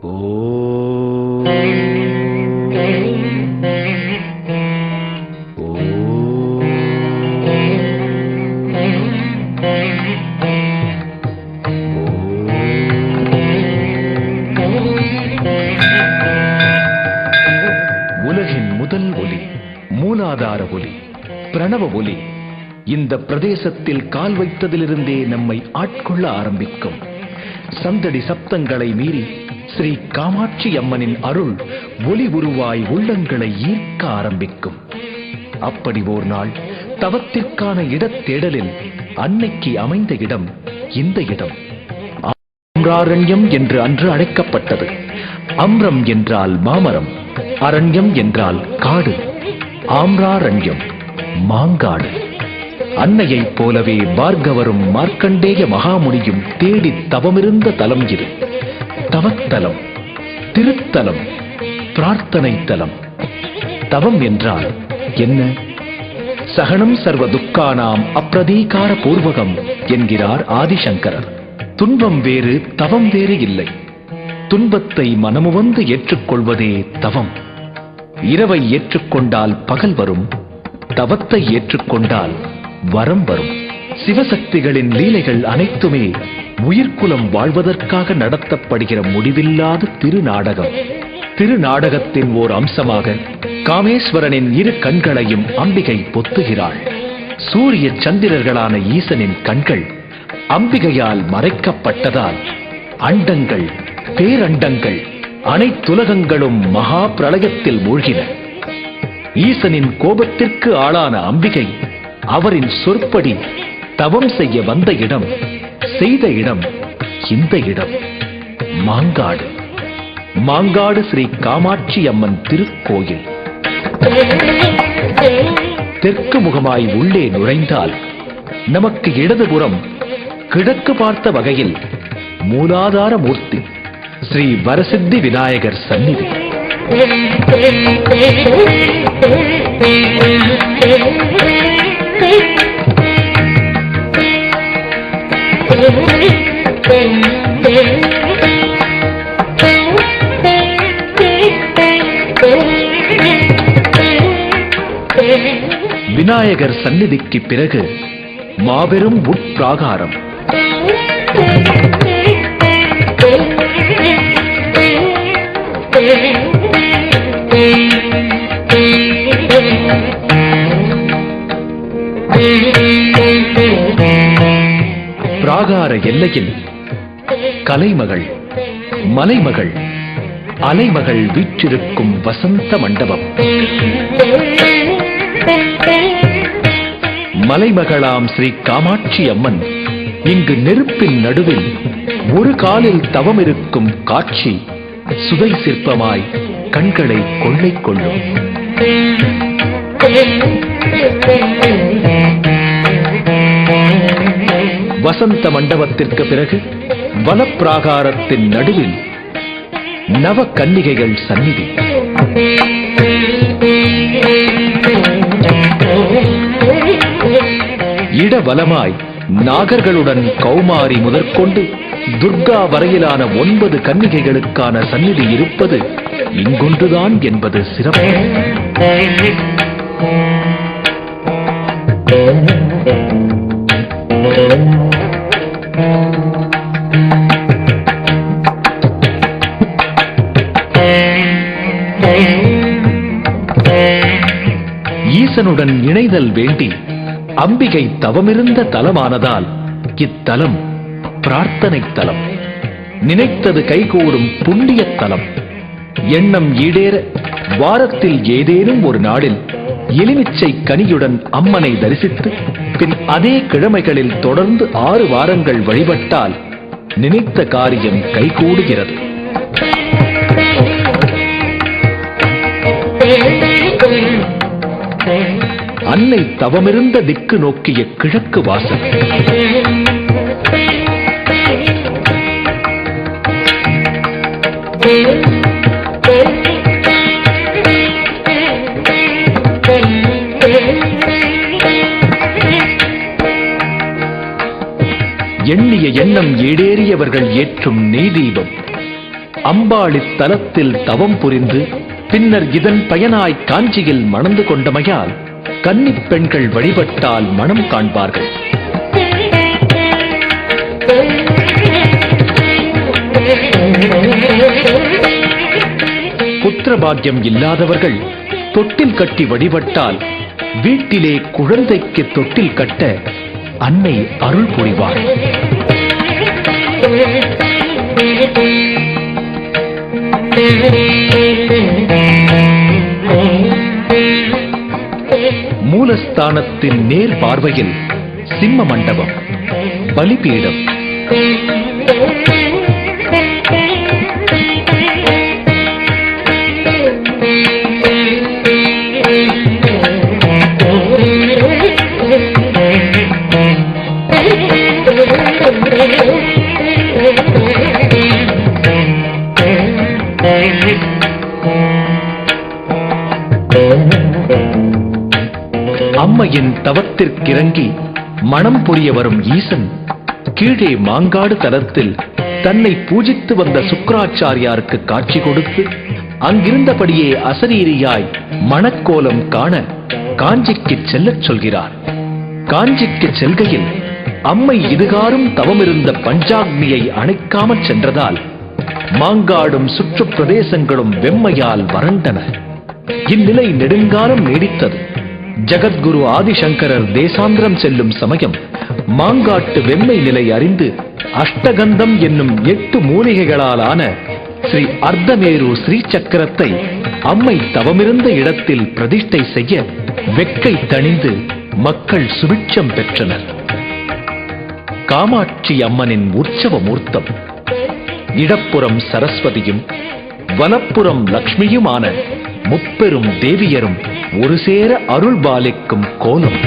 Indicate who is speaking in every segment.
Speaker 1: உலகின் முதல் ஒலி மூலாதார ஒலி பிரணவ ஒலி. இந்த பிரதேசத்தில் கால் வைத்ததிலிருந்தே நம்மை ஆட்கொள்ள ஆரம்பிக்கும். சந்தடி சப்தங்களை மீறி ஸ்ரீ காமாட்சி அம்மனின் அருள் ஒளி உருவாய் உள்ளங்களை ஈர்க்க ஆரம்பிக்கும். அப்படி ஓர் நாள் தவத்திற்கான இடத்தேடலில் அன்னைக்கு அமைந்த இடம் இந்த இடம். அம்ராரண்யம் என்று அன்று அழைக்கப்பட்டது. அம்ரம் என்றால் மாமரம் அரண்யம் என்றால் காடு. ஆம்ராரண்யம் மாங்காடு. அன்னையைப் போலவே பார்கவரும் மார்க்கண்டேய மகாமுனியும் தேடி தவமிருந்த தலம் இது. தவத்தலம் திருத்தலம் பிரார்த்தனை தலம் தவம் என்றால் என்ன? சகனம் சர்வ துக்கானாம் அப்பிரதீகார பூர்வகம் என்கிறார் ஆதிசங்கரர். துன்பம் வேறு தவம் வேறு இல்லை. துன்பத்தை மனமுவந்து ஏற்றுக்கொள்வதே தவம். இரவை ஏற்றுக்கொண்டால் பகல் வரும் தவத்தை ஏற்றுக்கொண்டால் வரம் வரும். சிவசக்திகளின் லீலைகள் அனைத்துமே உயிர்க்குலம் வாழ்வதற்காக நடத்தப்படுகிற முடிவில்லாத திருநாடகம். திருநாடகத்தின் ஓர் அம்சமாக காமேஸ்வரனின் இரு கண்களையும் அம்பிகை பொத்துகிறாள். சூரிய சந்திரர்களான ஈசனின் கண்கள் அம்பிகையால் மறைக்கப்பட்டதால் அண்டங்கள் பேரண்டங்கள் அனைத்துலகங்களும் மகா பிரளயத்தில் மூழ்கின. ஈசனின் கோபத்திற்கு ஆளான அம்பிகை அவரின் சொற்படி தவம் செய்ய வந்த இடம் செய்த இடம் இந்த இடம். மாங்காடு. மாங்காடு ஸ்ரீ காமாட்சி அம்மன் திருக்கோயில். தெற்கு முகமாய் உள்ளே நுழைந்தால் நமக்கு இடதுபுறம் கிழக்கு பார்த்த வகையில் மூலாதார மூர்த்தி ஸ்ரீ வரசித்தி விநாயகர் சந்நிதி. விநாயகர் சந்நிதிக்கு பிறகு மாபெரும் உட்பிராகாரம். பிராகார எல்லையில் கலைமகள் மலைமகள் அலைமகள் வீற்றிருக்கும் வசந்த மண்டபம். மலைமகளாம் ஸ்ரீ காமாட்சி அம்மன் இங்கு நெருப்பின் நடுவில் ஒரு காலில் தவம் இருக்கும் காட்சி சுதை சிற்பமாய் கண்களை கொள்ளை கொள்ளும். வசந்த மண்டபத்திற்கு பிறகு வனப்பிராகாரத்தின் நடுவில் நவ கன்னிகைகள் சந்நிதி. இடவலமாய் நாகர்களுடன் கௌமாரி முதற்கொண்டு துர்கா வரையிலான ஒன்பது கன்னிகைகளுக்கான சந்நிதி இருப்பது இங்கொன்றுதான் என்பது சிறப்பு. ஈசனுடன் இணைதல் வேண்டி அம்பிகை தவமிருந்த தலமானதால் இத்தலம் பிரார்த்தனை தலம். நினைத்தது கைகூடும் புண்ணிய தலம். எண்ணம் ஈடேற வாரத்தில் ஏதேனும் ஒரு நாளில் எலுமிச்சை கனியுடன் அம்மனை தரிசித்து பின் அதே கிழமைகளில் தொடர்ந்து ஆறு வாரங்கள் வழிபட்டால் நினைத்த காரியம் கைகூடுகிறது. அன்னை தவமிருந்த திக்கு நோக்கிய கிழக்கு வாசல். எண்ணிய எண்ணம் ஏடேறியவர்கள் ஏற்றும் நெய் தீபம் அம்பாளி தலத்தில் தவம் புரிந்து பின்னர் இதன் பயனாய் காஞ்சியில் மணந்து கொண்டமையால் கன்னிப் பெண்கள் வழிபட்டால் மனம் காண்பார்கள். புத்திரபாக்கியம் இல்லாதவர்கள் தொட்டில் கட்டி வழிபட்டால் வீட்டிலே குழந்தைக்கு தொட்டில் கட்ட அன்னை அருள் புரிவார். மூலஸ்தானத்தின் நேர் பார்வையில் சிம்ம மண்டபம் பலிபீடம். அம்மையின் தவத்திற்கிறங்கி மனம் புரிய வரும் ஈசன் கீழே மாங்காடு தளத்தில் தன்னை பூஜித்து வந்த சுக்கராச்சாரியாருக்கு காட்சி கொடுத்து அங்கிருந்தபடியே அசரீரியாய் மணக்கோலம் காண காஞ்சிக்கு செல்லச் சொல்கிறார். காஞ்சிக்கு செல்கையில் அம்மை இதுகாரும் தவமிருந்த பஞ்சாக்னியை அணைக்காமற் சென்றதால் மாங்காடும் சுற்றுப் பிரதேசங்களும் வெம்மையால் வறண்டன. இந்நிலை நெடுங்காலம் நீடித்தது. ஜகத்குரு ஆதிசங்கரர் தேசாந்திரம் செல்லும் சமயம். மாங்காட்டு வெம்மை நிலை அறிந்து அஷ்டகந்தம் என்னும் எட்டு மூலிகைகளால் ஆன ஸ்ரீ அர்த்தமேரு ஸ்ரீ சக்கரத்தை அம்மை தவமிருந்த இடத்தில் பிரதிஷ்டை செய்ய வெக்கை தணிந்து மக்கள் சுபிட்சம் பெற்றனர். காமாட்சி அம்மனின் உற்சவ மூர்த்தம். இடப்புறம் சரஸ்வதியும் வலப்புறம் லக்ஷ்மியுமான முப்பெரும் தேவியரும் ஒரு சேர அருள் பாலிக்கும் கோலம்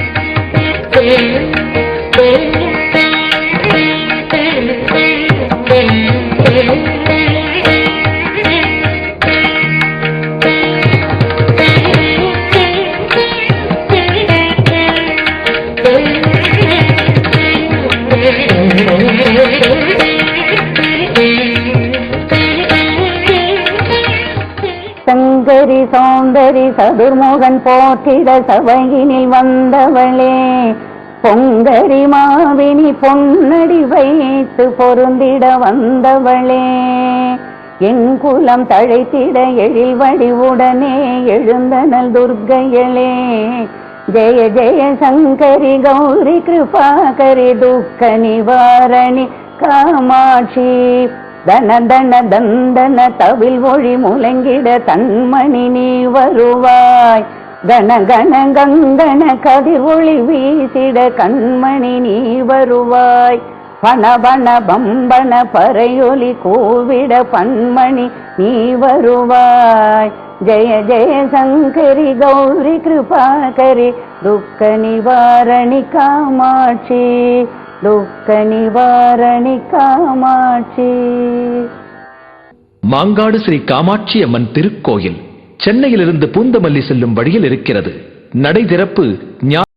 Speaker 2: சௌந்தரி சௌந்தரி சதுர்முகன் போற்றிட சபையினில் வந்தவளே. பொங்கரி மாவினி பொன்னடி வைத்து பொருந்திட வந்தவளே. என் குலம் தழைத்திட எழில் வடிவுடனே எழுந்தனல் துர்க்கையளே. ஜெய ஜெய சங்கரி கௌரி கிருபாகரி துக்க நிவாரணி காமாட்சி தன தன தந்தன தவில் ஒழி முழங்கிட தன்மணி நீ வருவாய். கண கண கங்கண கதிர் ஒளி வீசிட கண்மணி நீ வருவாய். பணபண பம்பன பறையொலி கூவிட பன்மணி நீ வருவாய். ஜெய ஜெய சங்கரி கௌரி கிருபாகரி துக்க நிவாரணி காமாட்சி. துக்க நிவாரணி காமாட்சி.
Speaker 1: மாங்காடு ஸ்ரீ காமாட்சி அம்மன் திருக்கோயில் சென்னையிலிருந்து பூந்தமல்லி செல்லும் வழியில் இருக்கிறது. நடை திறப்பு